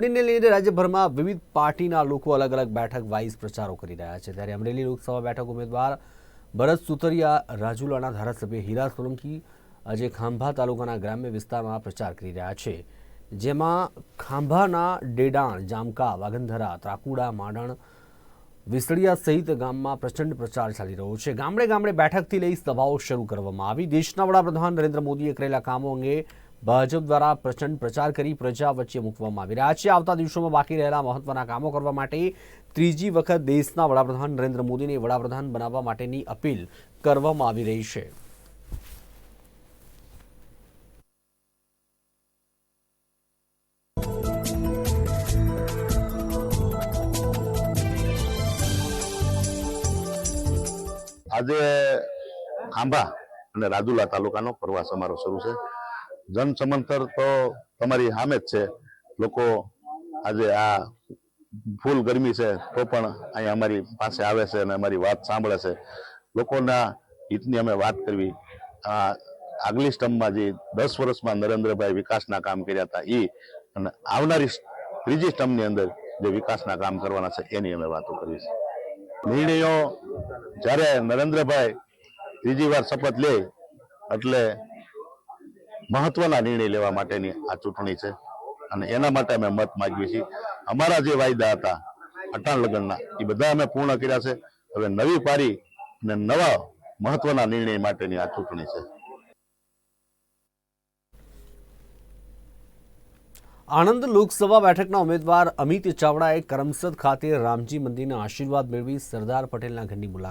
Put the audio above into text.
ચૂંટણીને લઈને રાજ્યભરમાં વિવિધ પાર્ટીના લોકો અલગ અલગ બેઠક વાઇઝ પ્રચારો કરી રહ્યા છે. ત્યારે અમરેલી લોકસભા બેઠક ઉમેદવાર ભરત સુતરિયા રાજુલાના ધારાસભ્ય હીરા સોલંકી આજે ખાંભા તાલુકાના ગ્રામ્ય વિસ્તારમાં પ્રચાર કરી રહ્યા છે. જેમાં ખાંભાના ડેડાણ, જામકા વાગંધરા ત્રાકુડા, માડણ, વિસળિયા સહિત ગામમાં પ્રચંડ પ્રચાર ચાલી રહ્યો છે. ગામડે ગામડે બેઠકથી લઈ સભાઓ શરૂ કરવામાં આવી. દેશના વડાપ્રધાન નરેન્દ્ર મોદીએ કરેલા કામો અંગે ભાજપ દ્વારા પ્રચંડ પ્રચાર કરી પ્રજા વચ્ચે મૂકવામાં આવી રહ્યા છે. આવતા દિવસોમાં બાકી રહેલા મહત્વના કામો કરવા માટે ત્રીજી વખત દેશના વડાપ્રધાન નરેન્દ્ર મોદીને વડાપ્રધાન બનાવવા માટેની અપીલ કરવામાં આવી રહી છે. આજે આંબા અને રાજુલા તાલુકાનો પ્રવાસ અમારો શરૂ છે. જન સમંતર તો તમારી સામે જ છે. લોકો આજે આ ફૂલ ગરમી છે તો પણ અહીંયા અમારી પાસે આવે છે અને અમારી વાત સાંભળે છે. લોકોના હિતની અમે વાત કરવી. આ આગલી સ્ટમ્પમાં જે દસ વર્ષમાં નરેન્દ્રભાઈ વિકાસના કામ કર્યા હતા એ અને આવનારી ત્રીજી સ્ટમ્પની અંદર જે વિકાસના કામ કરવાના છે એની અમે વાતો કરવી છે નિર્ણયો જ્યારે નરેન્દ્રભાઈ ત્રીજી વાર શપથ લે એટલે મહત્વના નિર્ણય લેવા માટેની આ ચૂંટણી છે. અને એના માટે અમે મત માગીએ છીએ. અમારા જે વાયદા હતા, અટાણ લગ્નના, એ બધા અમે પૂર્ણ કર્યા છે. હવે નવી પારી અને નવા મહત્વના નિર્ણય માટેની આ ચૂંટણી છે. આણંદ લોકસભા બેઠકના ઉમેદવાર અમિત ચાવડાએ કરમસદ ખાતે રામજી મંદિરના આશીર્વાદ મેળવી સરદાર પટેલના ઘરની મુલાકાત